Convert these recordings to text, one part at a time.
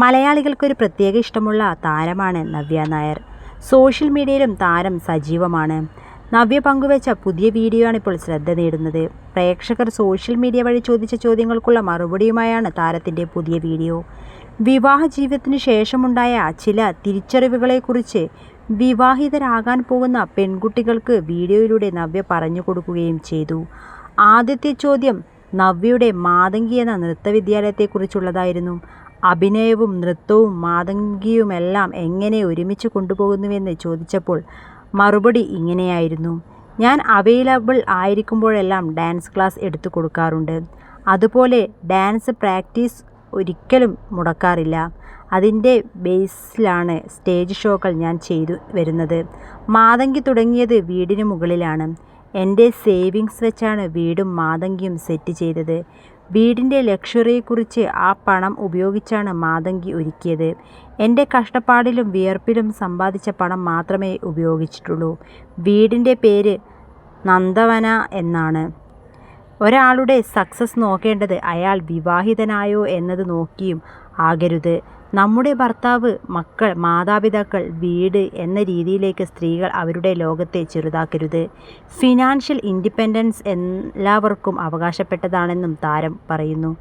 മലയാളികൾക്കൊരു പ്രത്യേക ഇഷ്ടമുള്ള താരമാണ് നവ്യ നായർ. സോഷ്യൽ മീഡിയയിലും താരം സജീവമാണ്. നവ്യ പങ്കുവച്ച പുതിയ വീഡിയോയാണ് ഇപ്പോൾ ശ്രദ്ധ നേടുന്നത്. പ്രേക്ഷകർ സോഷ്യൽ മീഡിയ വഴി ചോദിച്ച ചോദ്യങ്ങൾക്കുള്ള മറുപടിയുമായാണ് താരത്തിന്റെ പുതിയ വീഡിയോ. വിവാഹ ജീവിതത്തിന് ശേഷമുണ്ടായ ചില തിരിച്ചറിവുകളെക്കുറിച്ച് വിവാഹിതരാകാൻ പോകുന്ന പെൺകുട്ടികൾക്ക് വീഡിയോയിലൂടെ നവ്യ പറഞ്ഞു കൊടുക്കുകയും ചെയ്തു. ആദ്യത്തെ ചോദ്യം നവ്യയുടെ മാതങ്കി എന്ന നൃത്തവിദ്യാലയത്തെക്കുറിച്ചുള്ളതായിരുന്നു അഭിനയവും നൃത്തവും മാതങ്കിയുമെല്ലാം എങ്ങനെ ഒരുമിച്ച് കൊണ്ടുപോകുന്നുവെന്ന് ചോദിച്ചപ്പോൾ മറുപടി ഇങ്ങനെയായിരുന്നു. ഞാൻ അവൈലബിൾ ആയിരിക്കുമ്പോഴെല്ലാം ഡാൻസ് ക്ലാസ് എടുത്തു കൊടുക്കാറുണ്ട്. അതുപോലെ ഡാൻസ് പ്രാക്ടീസ് ഒരിക്കലും മുടക്കാറില്ല. അതിന്റെ ബേസിലാണ് സ്റ്റേജ് ഷോകൾ ഞാൻ ചെയ്തു വരുന്നത്. മാതങ്കി തുടങ്ങിയത് വീടിന് മുകളിലാണ്. എന്റെ സേവിങ്സ് വെച്ചാണ് വീടും മാതങ്കിയും സെറ്റ് ചെയ്തത്. വീടിന്റെ ലക്ഷറിയെക്കുറിച്ച് ആ പണം ഉപയോഗിച്ചാണ് മാതങ്കി ഒരുക്കിയത്. എന്റെ കഷ്ടപ്പാടിലും വിയർപ്പിലും സമ്പാദിച്ച പണം മാത്രമേ ഉപയോഗിച്ചിട്ടുള്ളൂ. വീടിന്റെ പേര് നന്ദവന എന്നാണ്. ഒരാളുടെ സക്സസ് നോക്കേണ്ടത് അയാൾ വിവാഹിതനായോ എന്നത് നോക്കിയും ആകരുത്. നമ്മുടെ ഭർത്താവ് മക്കൾ മാതാപിതാക്കൾ വീട് എന്ന രീതിയിലേക്ക് സ്ത്രീകൾ അവരുടെ ലോകത്തെ ചെറുതാക്കരുത്. ഫിനാൻഷ്യൽ ഇൻഡിപെൻഡൻസ് എല്ലാവർക്കും അവകാശപ്പെട്ടതാണെന്നും താരം പറയുന്നു.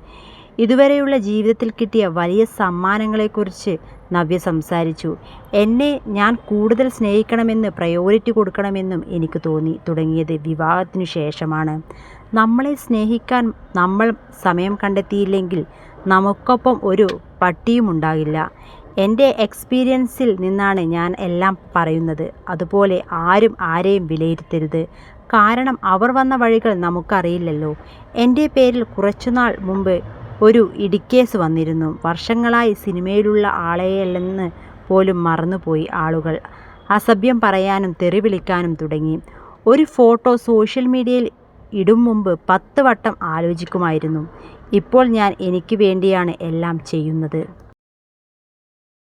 ഇതുവരെയുള്ള ജീവിതത്തിൽ കിട്ടിയ വലിയ സമ്മാനങ്ങളെക്കുറിച്ച് നവ്യ സംസാരിച്ചു. എന്നെ ഞാൻ കൂടുതൽ സ്നേഹിക്കണമെന്ന് പ്രയോറിറ്റി കൊടുക്കണമെന്നും എനിക്ക് തോന്നി തുടങ്ങിയത് വിവാഹത്തിനു ശേഷമാണ്. നമ്മളെ സ്നേഹിക്കാൻ നമ്മൾ സമയം കണ്ടെത്തിയില്ലെങ്കിൽ നമുക്കൊപ്പം ഒരു പട്ടിയും ഉണ്ടാകില്ല. എന്റെ എക്സ്പീരിയൻസിൽ നിന്നാണ് ഞാൻ എല്ലാം പറയുന്നത്. അതുപോലെ ആരും ആരെയും വിലയിരുത്തരുത്. കാരണം അവർ വന്ന വഴികൾ നമുക്കറിയില്ലല്ലോ. എന്റെ പേരിൽ കുറച്ചുനാൾ മുമ്പ് ഒരു ഇടിക്കേസ് വന്നിരുന്നു. വർഷങ്ങളായി സിനിമയിലുള്ള ആളെയല്ലെന്ന് പോലും മറന്നുപോയി ആളുകൾ. അസഭ്യം പറയാനും തെറി വിളിക്കാനും തുടങ്ങി. ഒരു ഫോട്ടോ സോഷ്യൽ മീഡിയയിൽ ഇടും മുമ്പ് പത്ത് വട്ടം ആലോചിക്കുമായിരുന്നു. ഇപ്പോൾ ഞാൻ എനിക്ക് വേണ്ടിയാണ് എല്ലാം ചെയ്യുന്നത്.